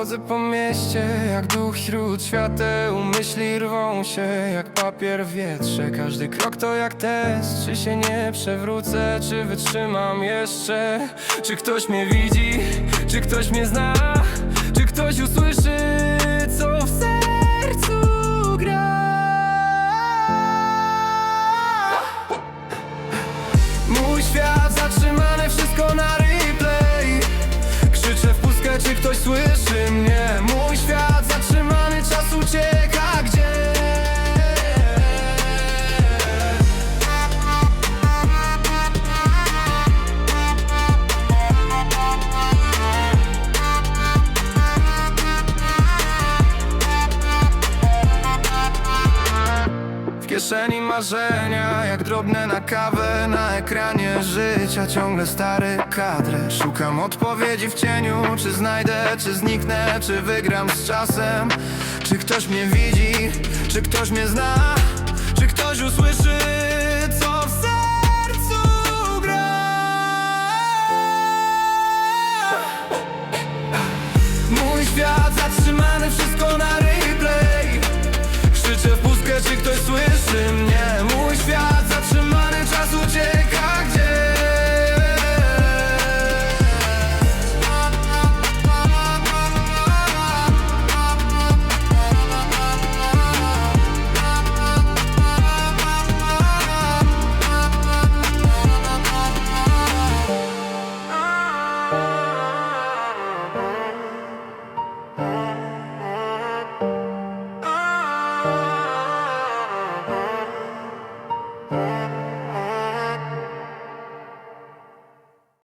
Chodzę po mieście jak duch wśród świateł. Myśli rwą się jak papier w wietrze. Każdy krok to jak test Czy się nie przewrócę, czy wytrzymam jeszcze. Czy ktoś mnie widzi, czy ktoś mnie zna Czy ktoś usłyszy, co w sercu gra? Mój świat kieszeni marzenia, jak drobne na kawę Na ekranie życia. Ciągle stary kadr. Szukam odpowiedzi w cieniu, czy znajdę, czy zniknę Czy wygram z czasem, czy ktoś mnie widzi? Czy ktoś mnie zna, czy ktoś usłyszy